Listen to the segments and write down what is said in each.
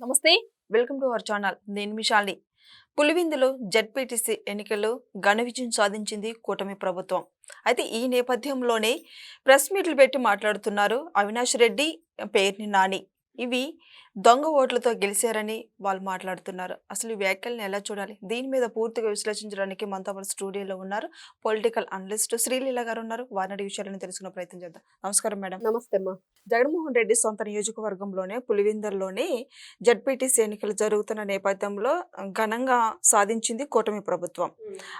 నమస్తే welcome to our channel. నేను మిషాలి పులివిందులో ZPTC ఎన్నికల్లో ఘన విజయం సాధించింది కూటమి ప్రభుత్వం. అయితే ఈ నేపథ్యంలోనే ప్రెస్ మీట్లు పెట్టి మాట్లాడుతున్నారు అవినాష్ రెడ్డి పేర్ని నాని. ఇవి దొంగ ఓట్లతో గెలిచారని వాళ్ళు మాట్లాడుతున్నారు. అసలు ఈ వ్యాఖ్యలను ఎలా చూడాలి? దీని మీద పూర్తిగా విశ్లేషించడానికి మనతో పాటు స్టూడియోలో ఉన్నారు పొలిటికల్ అనలిస్ట్ శ్రీలీల గారు ఉన్నారు. వారిని విషయాలను తెలుసుకునే ప్రయత్నం చేద్దాం. నమస్కారం మేడం. నమస్తే అమ్మా. జగన్మోహన్ రెడ్డి సొంత నియోజకవర్గంలోనే పులివెందుల్లోనే జడ్పీటీసీ ఎన్నికలు జరుగుతున్న నేపథ్యంలో ఘనంగా సాధించింది కూటమి ప్రభుత్వం.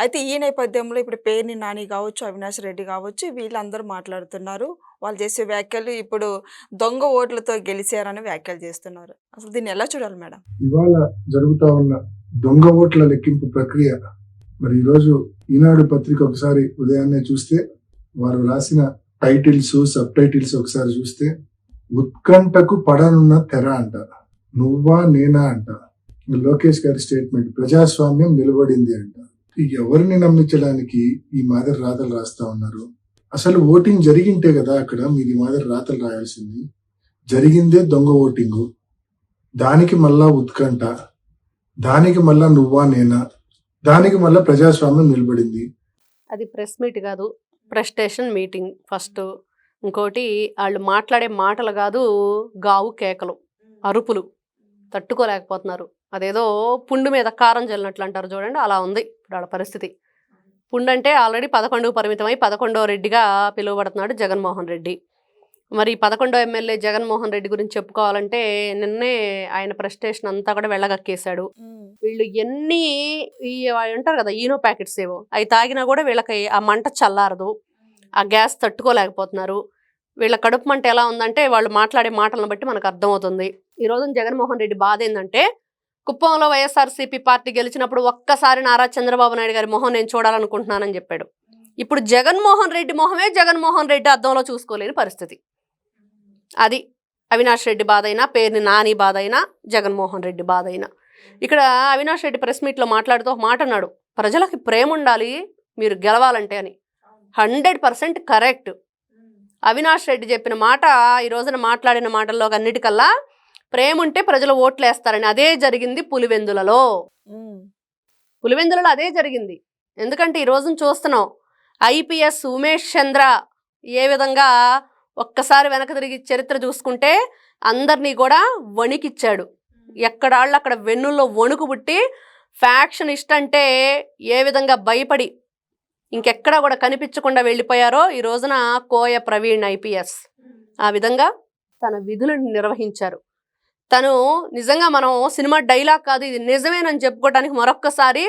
అయితే ఈ నేపథ్యంలో ఇప్పుడు పేర్ని నాని కావచ్చు అవినాష్ రెడ్డి కావచ్చు వీళ్ళందరూ మాట్లాడుతున్నారు. వాళ్ళు చేసే వ్యాఖ్యలు ఇప్పుడు దొంగ ఓట్లతో గెలిచారని వ్యాఖ్యలు చేస్తున్నారు. అసలు దీన్ని ఎలా చూడాలి మేడం? ఇవాళ జరుగుతా ఉన్న దొంగ ఓట్ల లెక్కింపు ప్రక్రియ మరి ఈరోజు ఈనాడు పత్రిక ఒకసారి ఉదయాన్నే చూస్తే వారు రాసిన టైటిల్స్ సబ్ టైటిల్స్ ఒకసారి చూస్తే ఉత్కంఠకు పడనున్న తెర అంట నువ్వా నేనా అంట లోకేష్ గారి స్టేట్మెంట్ ప్రజాస్వామ్యం నిలబడింది అంట. ఎవరిని నమ్మించడానికి ఈ మాదిరి రాతలు రాస్తా ఉన్నారు? అసలు ఓటింగ్ జరిగింటే కదా అక్కడ మీది మాదిరి రాతలు రాయాల్సింది. జరిగిందే దొంగ ఓటింగు. దానికి మళ్ళా ఉత్కంఠ. దానికి మళ్ళా నువ్వా నేనా? దానికి మళ్ళా ప్రజాస్వామ్యం నిలబడింది. అది ప్రెస్ మీట్ కాదు ప్రెస్టేషన్ మీటింగ్. ఫస్ట్ ఇంకోటి వాళ్ళు మాట్లాడే మాటలు కాదు గావు కేకలు అరుపులు. తట్టుకోలేకపోతున్నారు. అదేదో పుండు మీద కారం చల్లినట్లు అంటారు చూడండి అలా ఉంది. ఇప్పుడు వాళ్ళ పరిస్థితి. పుండు అంటే ఆల్రెడీ పదకొండుకు పరిమితమై పదకొండవ రెడ్డిగా పిలువబడుతున్నాడు జగన్మోహన్ రెడ్డి. మరి పదకొండో ఎమ్మెల్యే జగన్మోహన్ రెడ్డి గురించి చెప్పుకోవాలంటే నిన్నే ఆయన ప్రెస్టేషన్ అంతా కూడా వెళ్ళగక్కేశాడు. వీళ్ళు ఎన్ని అంటారు కదా ఈనో ప్యాకెట్స్ ఏవో అవి తాగినా కూడా వీళ్ళకి ఆ మంట చల్లారదు. ఆ గ్యాస్ తట్టుకోలేకపోతున్నారు. వీళ్ళ కడుపు మంట ఎలా ఉందంటే వాళ్ళు మాట్లాడే మాటలను బట్టి మనకు అర్థమవుతుంది. ఈ రోజు జగన్మోహన్ రెడ్డి బాధ ఏంటంటే కుప్పంలో వైఎస్ఆర్సీపీ పార్టీ గెలిచినప్పుడు ఒక్కసారి నారా చంద్రబాబు నాయుడు గారి మొహం నేను చూడాలనుకుంటున్నానని చెప్పాడు. ఇప్పుడు జగన్మోహన్ రెడ్డి మొహమే జగన్మోహన్ రెడ్డి అద్దంలో చూసుకోలేని పరిస్థితి. అది అవినాష్ రెడ్డి బాధ అయినా పేరుని నాని బాధ అయినా జగన్మోహన్ రెడ్డి బాధ అయినా ఇక్కడ అవినాష్ రెడ్డి ప్రెస్ మీట్లో మాట్లాడుతూ ఒక మాట అన్నాడు. ప్రజలకి ప్రేమ ఉండాలి మీరు గెలవాలంటే అని. Hundred percent correct. Avinash Reddy చెప్పిన మాట ఈ రోజున మాట్లాడిన మాటల్లో అన్నిటికల్లా ప్రేమ ఉంటే ప్రజలు ఓట్లు వేస్తారని అదే జరిగింది పులివెందులలో. పులివెందులలో అదే జరిగింది. ఎందుకంటే ఈ రోజున చూస్తున్నాం ఐపీఎస్ ఉమేష్ చంద్ర ఏ విధంగా ఒక్కసారి వెనక తిరిగి చరిత్ర చూసుకుంటే అందరినీ కూడా వణికిచ్చాడు. ఎక్కడాళ్ళు అక్కడ వెన్నుల్లో వణుకు పుట్టి ఫ్యాక్షన్ ఇష్టంటే ఏ విధంగా భయపడి ఇంకెక్కడ కూడా కనిపించకుండా వెళ్ళిపోయారో ఈ రోజున కోయ ప్రవీణ్ ఐపీఎస్. ఆ విధంగా తన విధులను నిర్వహించారు. తను నిజంగా మనం సినిమా డైలాగ్ కాదు ఇది నిజమేనని చెప్పుకోవడానికి మరొక్కసారి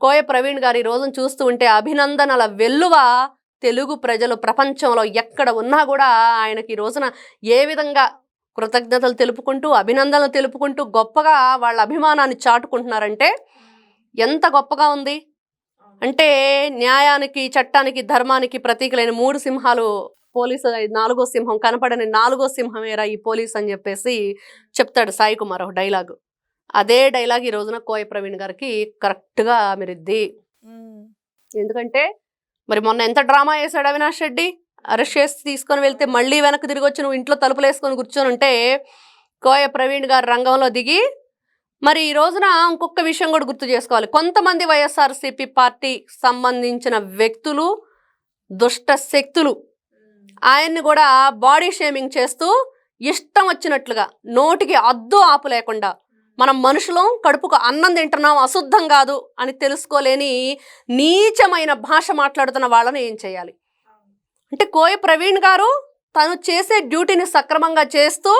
కోయ ప్రవీణ్ గారు ఈ రోజును చూస్తూ ఉంటే అభినందనల వెల్లువ తెలుగు ప్రజలు ప్రపంచంలో ఎక్కడ ఉన్నా కూడా ఆయనకి ఈ రోజున ఏ విధంగా కృతజ్ఞతలు తెలుపుకుంటూ అభినందనలు తెలుపుకుంటూ గొప్పగా వాళ్ళ అభిమానాన్ని చాటుకుంటున్నారంటే ఎంత గొప్పగా ఉంది. అంటే న్యాయానికి చట్టానికి ధర్మానికి ప్రతీకలైన మూడు సింహాలు పోలీసు నాలుగో సింహం కనపడని నాలుగో సింహమేరా ఈ పోలీస్ అని చెప్పేసి చెప్తాడు సాయి కుమార్ ఒక డైలాగు. అదే డైలాగ్ ఈ రోజున కోయ ప్రవీణ్ గారికి కరెక్ట్గా మీరిద్ది ఎందుకంటే మరి మొన్న ఎంత డ్రామా వేశాడు అవినాష్ రెడ్డి? అరెస్ట్ చేసి తీసుకొని వెళ్తే మళ్ళీ వెనక్కి తిరిగి వచ్చి నువ్వు ఇంట్లో తలుపులు వేసుకొని కూర్చొని ఉంటే కోయ ప్రవీణ్ గారు రంగంలో దిగి మరి ఈ రోజున ఇంకొక విషయం కూడా గుర్తు చేసుకోవాలి. కొంతమంది వైఎస్ఆర్సీపీ పార్టీ సంబంధించిన వ్యక్తులు దుష్ట శక్తులు ఆయన్ని కూడా బాడీ షేమింగ్ చేస్తూ ఇష్టం వచ్చినట్లుగా నోటికి అద్దు ఆపు లేకుండా మనం మనుషులం కడుపుకు అన్నం తింటున్నాం అశుద్ధం కాదు అని తెలుసుకోలేని నీచమైన భాష మాట్లాడుతున్న వాళ్ళని ఏం చేయాలి? అంటే కోయ ప్రవీణ్ గారు తను చేసే డ్యూటీని సక్రమంగా చేస్తూ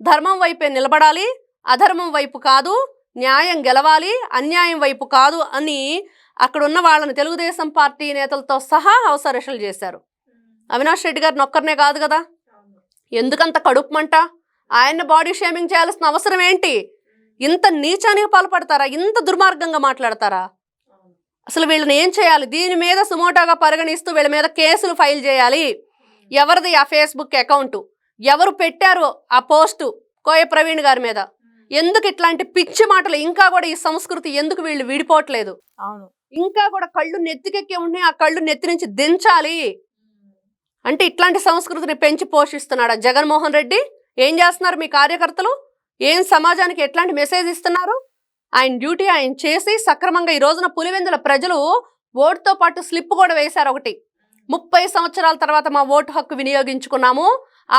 ధర్మం వైపే నిలబడాలి అధర్మం వైపు కాదు న్యాయం గెలవాలి అన్యాయం వైపు కాదు అని అక్కడ ఉన్న వాళ్ళని తెలుగుదేశం పార్టీ నేతలతో సహా హౌస్ అరెస్టులు చేశారు. అవినాష్ రెడ్డి గారిని ఒక్కరినే కాదు కదా? ఎందుకంత కడుపు మంట ఆయన్ని బాడీ షేమింగ్ చేయాల్సిన అవసరం ఏంటి? ఇంత నీచానికి పాల్పడతారా? ఇంత దుర్మార్గంగా మాట్లాడతారా? అసలు వీళ్ళని ఏం చేయాలి? దీని మీద సుమోటోగా పరిగణిస్తూ వీళ్ళ మీద కేసులు ఫైల్ చేయాలి. ఎవరిది ఆ ఫేస్బుక్ అకౌంట్? ఎవరు పెట్టారు ఆ పోస్టు కోయ ప్రవీణ్ గారి మీద? ఎందుకు ఇట్లాంటి పిచ్చి మాటలు? ఇంకా కూడా ఈ సంస్కృతి ఎందుకు వీళ్ళు విడిపోవట్లేదు? అవును. ఇంకా కూడా కళ్ళు నెత్తికెక్కి ఉన్నాయి ఆ కళ్ళు నెత్తి నుంచి దించాలి. అంటే ఇట్లాంటి సంస్కృతిని పెంచి పోషిస్తున్నాడా జగన్మోహన్ రెడ్డి? ఏం చేస్తున్నారు మీ కార్యకర్తలు? ఏం సమాజానికి ఎట్లాంటి మెసేజ్ ఇస్తున్నారు? ఆయన డ్యూటీ ఆయన చేసి సక్రమంగా ఈ రోజున పులివెందుల ప్రజలు ఓటుతో పాటు స్లిప్ కూడా వేశారు ఒకటి. ముప్పై సంవత్సరాల తర్వాత మా ఓటు హక్కు వినియోగించుకున్నాము.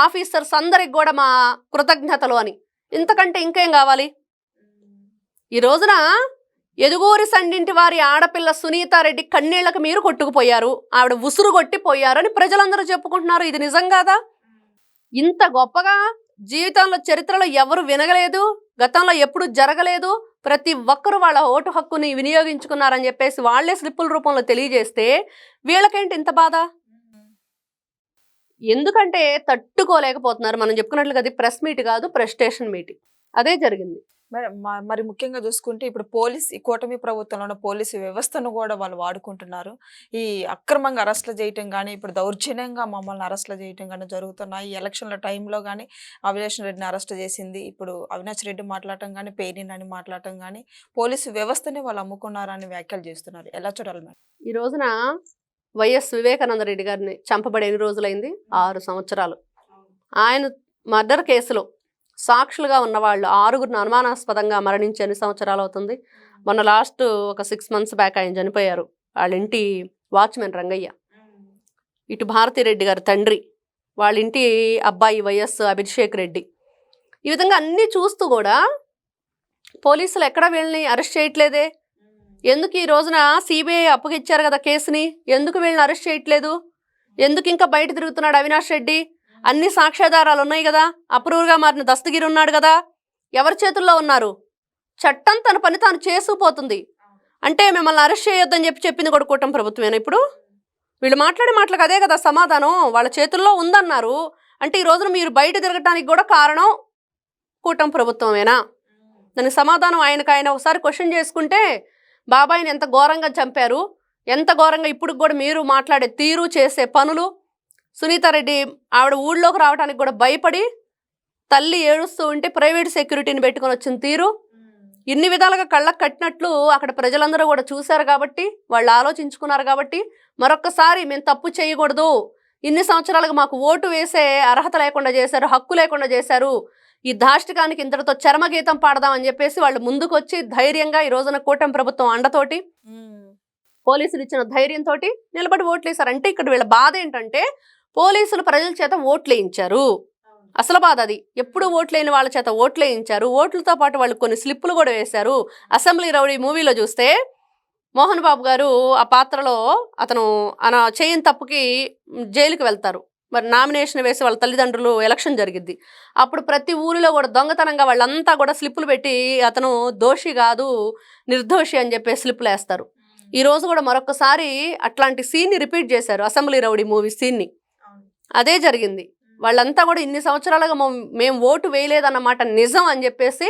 ఆఫీసర్స్ అందరికి కూడా మా కృతజ్ఞతలు అని. ఇంతకంటే ఇంకేం కావాలి? ఈ రోజున ఎదుగూరి సండింటి వారి ఆడపిల్ల సునీతారెడ్డి కన్నీళ్ళకు మీరు కొట్టుకుపోయారు. ఆవిడ ఉసురు కొట్టిపోయారు అని ప్రజలందరూ చెప్పుకుంటున్నారు. ఇది నిజం కాదా? ఇంత గొప్పగా జీవితంలో చరిత్రలో ఎవరు వినగలేదు గతంలో ఎప్పుడు జరగలేదు. ప్రతి ఒక్కరు వాళ్ళ ఓటు హక్కుని వినియోగించుకున్నారని చెప్పేసి వాళ్ళే స్లిప్పుల రూపంలో తెలియజేస్తే వీళ్ళకేంటి ఇంత బాధ? ఎందుకంటే తట్టుకోలేకపోతున్నారు. మనం చెప్పుకున్నట్లుగా అది ప్రెస్ మీట్ కాదు ప్రెస్టేషన్ మీట్. అదే జరిగింది. మరి ముఖ్యంగా చూసుకుంటే ఇప్పుడు పోలీస్ ఈ కూటమి ప్రభుత్వంలో ఉన్న పోలీసు వ్యవస్థను కూడా వాళ్ళు వాడుకుంటున్నారు. ఈ అక్రమంగా అరెస్టులు చేయటం కానీ ఇప్పుడు దౌర్జన్యంగా మమ్మల్ని అరెస్టులు చేయటం కానీ జరుగుతున్నాయి. ఈ ఎలక్షన్ల టైంలో కానీ అవినాష్ రెడ్డిని అరెస్ట్ చేసింది. ఇప్పుడు అవినాష్ రెడ్డి మాట్లాడటం కానీ పేరిన్ అని మాట్లాడటం కానీ పోలీసు వ్యవస్థని వాళ్ళు అమ్ముకున్నారని వ్యాఖ్యలు చేస్తున్నారు. ఎలా చూడాలి మేడం ఈ రోజున వైఎస్ వివేకానంద రెడ్డి గారిని చంపబడి ఎన్ని రోజులైంది? ఆరు సంవత్సరాలు. ఆయన మర్డర్ కేసులో సాక్షులుగా ఉన్న వాళ్ళు ఆరుగురిని అనుమానాస్పదంగా మరణించి ఎన్ని సంవత్సరాలు అవుతుంది? మొన్న లాస్ట్ ఒక సిక్స్ మంత్స్ బ్యాక్ ఆయన చనిపోయారు. వాళ్ళ ఇంటి వాచ్మెన్ రంగయ్య. ఇటు భారతిరెడ్డి గారి తండ్రి వాళ్ళ ఇంటి అబ్బాయి వైఎస్ అభిషేక్ రెడ్డి. ఈ విధంగా అన్నీ చూస్తూ కూడా పోలీసులు ఎక్కడ వీళ్ళని అరెస్ట్ చేయట్లేదే? ఎందుకు ఈ రోజున సిబిఐ అప్పగిచ్చారు కదా కేసుని? ఎందుకు వీళ్ళని అరెస్ట్ చేయట్లేదు? ఎందుకు ఇంకా బయట తిరుగుతున్నాడు అవినాష్ రెడ్డి? అన్ని సాక్ష్యాధారాలు ఉన్నాయి కదా అప్రూవ్గా మారిన దస్తగిరి ఉన్నాడు కదా ఎవరి చేతుల్లో ఉన్నారు? చట్టం తన పని తాను చేసుకుపోతుంది అంటే మిమ్మల్ని అరెస్ట్ చేయొద్దని చెప్పి చెప్పింది కూడా కూటమి ప్రభుత్వమేనా ఇప్పుడు? వీళ్ళు మాట్లాడే మాటలకు అదే కదా సమాధానం. వాళ్ళ చేతుల్లో ఉందన్నారు. అంటే ఈ రోజున మీరు బయట తిరగటానికి కూడా కారణం కూటమి ప్రభుత్వమేనా? దానికి సమాధానం ఆయనకు ఆయన ఒకసారి క్వశ్చన్ చేసుకుంటే బాబాయిని ఎంత ఘోరంగా చంపారు? ఎంత ఘోరంగా ఇప్పుడు కూడా మీరు మాట్లాడే తీరు చేసే పనులు సునీతారెడ్డి ఆవిడ ఊళ్ళోకి రావడానికి కూడా భయపడి తల్లి ఏడుస్తూ ఉంటే ప్రైవేట్ సెక్యూరిటీని పెట్టుకొని వచ్చిన తీరు. ఇన్ని విధాలుగా కళ్ళకు కట్టినట్లు అక్కడ ప్రజలందరూ కూడా చూశారు కాబట్టి వాళ్ళు ఆలోచించుకున్నారు కాబట్టి మరొక్కసారి మేము తప్పు చేయకూడదు. ఇన్ని సంవత్సరాలుగా మాకు ఓటు వేసే అర్హత లేకుండా చేశారు హక్కు లేకుండా చేశారు. ఈ దాష్టికానికి ఇంతటితో చరమగీతం పాడదామని చెప్పేసి వాళ్ళు ముందుకు వచ్చి ధైర్యంగా ఈ రోజున కూటమి ప్రభుత్వం అండతోటి పోలీసులు ఇచ్చిన ధైర్యంతో నిలబడి ఓట్లు వేశారు అంటే ఇక్కడ వీళ్ళ బాధ ఏంటంటే పోలీసులు ప్రజల చేత ఓట్లు వేయించారు అసలు బాధ అది. ఎప్పుడు ఓట్లు లేని వాళ్ళ చేత ఓట్లు వేయించారు ఓట్లతో పాటు వాళ్ళు కొన్ని స్లిప్పులు కూడా వేశారు. అసెంబ్లీ రౌడీ మూవీలో చూస్తే మోహన్ బాబు గారు ఆ పాత్రలో అతను అన చేయని తప్పుకి జైలుకి వెళ్తారు. మరి నామినేషన్ వేసి వాళ్ళ తల్లిదండ్రులు ఎలక్షన్ జరిగిద్ది. అప్పుడు ప్రతి ఊరిలో కూడా దొంగతనంగా వాళ్ళంతా కూడా స్లిప్పులు పెట్టి అతను దోషి కాదు నిర్దోషి అని చెప్పి స్లిప్పులు వేస్తారు. ఈ రోజు కూడా మరొకసారి అట్లాంటి సీన్ని రిపీట్ చేశారు అసెంబ్లీ రౌడీ మూవీ సీన్ని. అదే జరిగింది. వాళ్ళంతా కూడా ఇన్ని సంవత్సరాలుగా మేము ఓటు వేయలేదన్నమాట నిజం అని చెప్పేసి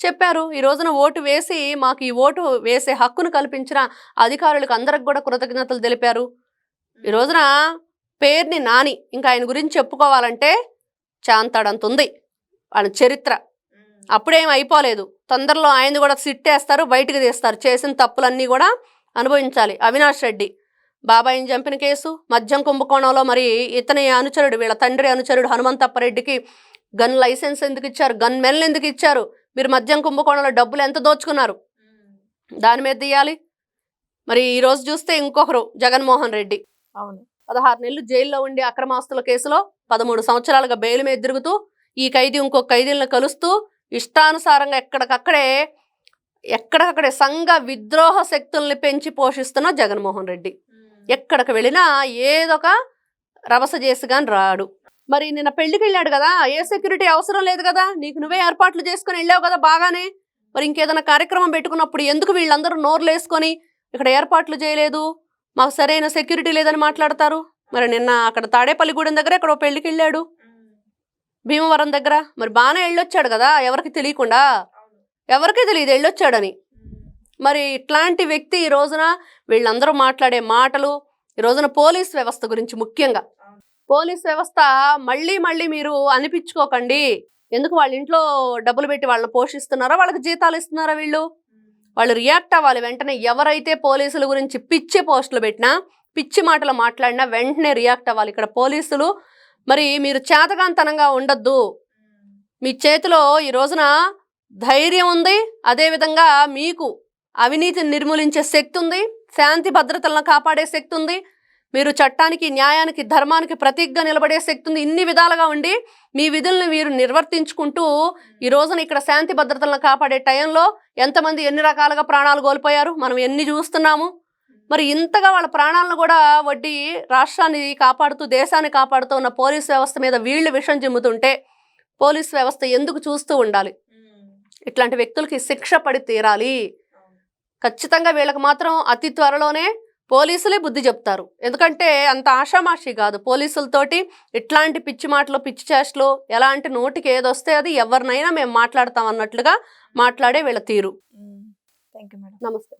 చెప్పారు. ఈ రోజున ఓటు వేసి మాకు ఈ ఓటు వేసే హక్కును కల్పించిన అధికారులకు అందరికి కూడా కృతజ్ఞతలు తెలిపారు. ఈ రోజున పేరుని నాని ఇంకా ఆయన గురించి చెప్పుకోవాలంటే చాంతాడంత ఉంది ఆయన చరిత్ర. అప్పుడేం అయిపోలేదు. తొందరలో ఆయన కూడా సిట్టేస్తారు బయటకు తీస్తారు. చేసిన తప్పులన్నీ కూడా అనుభవించాలి. అవినాష్ రెడ్డి బాబాయిని చంపిన కేసు మద్యం కుంభకోణంలో మరి ఇతని అనుచరుడు వీళ్ళ తండ్రి అనుచరుడు హనుమంతప్పరెడ్డికి గన్ లైసెన్స్ ఎందుకు ఇచ్చారు గన్ మెన్లు ఎందుకు ఇచ్చారు మీరు మద్యం కుంభకోణంలో డబ్బులు ఎంత దోచుకున్నారు? దాని మీద తీయాలి. మరి ఈ రోజు చూస్తే ఇంకొకరు జగన్మోహన్ రెడ్డి. అవును. పదహారు నెలలు జైల్లో ఉండి అక్రమాస్తుల కేసులో పదమూడు సంవత్సరాలుగా బెయిల్ మీద తిరుగుతూ ఈ ఖైదీ ఇంకొక ఖైదీలను కలుస్తూ ఇష్టానుసారంగా ఎక్కడికక్కడే ఎక్కడికక్కడే సంఘ విద్రోహ శక్తుల్ని పెంచి పోషిస్తున్న జగన్మోహన్ రెడ్డి. ఎక్కడికి వెళ్ళినా ఏదొక రభస చేసి కానీ రాడు. మరి నిన్న పెళ్ళికి వెళ్ళాడు కదా ఏ సెక్యూరిటీ అవసరం లేదు కదా నీకు నువ్వే ఏర్పాట్లు చేసుకొని వెళ్ళావు కదా బాగానే. మరి ఇంకేదైనా కార్యక్రమం పెట్టుకున్నప్పుడు ఎందుకు వీళ్ళందరూ నోర్లు వేసుకొని ఇక్కడ ఏర్పాట్లు చేయలేదు? మాకు సరైన సెక్యూరిటీ లేదని మాట్లాడతారు. మరి నిన్న అక్కడ తాడేపల్లిగూడెం దగ్గర ఇక్కడ పెళ్ళికి వెళ్ళాడు భీమవరం దగ్గర. మరి బాగానే వెళ్ళొచ్చాడు కదా ఎవరికి తెలియకుండా? ఎవరికీ తెలియదు వెళ్ళొచ్చాడని. మరి ఇట్లాంటి వ్యక్తి ఈ రోజున వీళ్ళందరూ మాట్లాడే మాటలు ఈ రోజున పోలీస్ వ్యవస్థ గురించి ముఖ్యంగా. పోలీస్ వ్యవస్థ మళ్ళీ మళ్ళీ మీరు అనిపించుకోకండి. ఎందుకు వాళ్ళ ఇంట్లో డబ్బులు పెట్టి వాళ్ళని పోషిస్తున్నారా? వాళ్ళకి జీతాలు ఇస్తున్నారా వీళ్ళు? వాళ్ళు రియాక్ట్ అవ్వాలి. వెంటనే ఎవరైతే పోలీసుల గురించి పిచ్చి పోస్టులు పెట్టినా పిచ్చి మాటలు మాట్లాడినా వెంటనే రియాక్ట్ అవ్వాలి. ఇక్కడ పోలీసులు మరి మీరు చేతకాంతనంగా ఉండొద్దు. మీ చేతిలో ఈ రోజున ధైర్యం ఉంది. అదేవిధంగా మీకు అవినీతిని నిర్మూలించే శక్తి ఉంది శాంతి భద్రతలను కాపాడే శక్తి ఉంది మీరు చట్టానికి న్యాయానికి ధర్మానికి ప్రతీకగా నిలబడే శక్తి ఉంది. ఇన్ని విధాలుగా ఉండి మీ విధుల్ని మీరు నిర్వర్తించుకుంటూ ఈ రోజున ఇక్కడ శాంతి భద్రతలను కాపాడే టైంలో ఎంతమంది ఎన్ని రకాలుగా ప్రాణాలు కోల్పోయారు మనం ఎన్ని చూస్తున్నాము? మరి ఇంతగా వాళ్ళ ప్రాణాలను కూడా వడ్డీ రాష్ట్రాన్ని కాపాడుతూ దేశాన్ని కాపాడుతూ ఉన్న పోలీస్ వ్యవస్థ మీద వీళ్ళు విషం చిమ్ముతుంటే పోలీస్ వ్యవస్థ ఎందుకు చూస్తూ ఉండాలి? ఇట్లాంటి వ్యక్తులకి శిక్ష పడి తీరాలి. ఖచ్చితంగా వీళ్ళకి మాత్రం అతి త్వరలోనే పోలీసులే బుద్ధి చెప్తారు. ఎందుకంటే అంత ఆషామాషి కాదు. పోలీసులతోటి ఇట్లాంటి పిచ్చి మాటలు పిచ్చి చేష్టలు ఎలాంటి నోటికి ఏదొస్తే అది ఎవరినైనా మేము మాట్లాడతాం అన్నట్లుగా మాట్లాడే వీళ్ళ తీరు. Thank you madam. నమస్తే.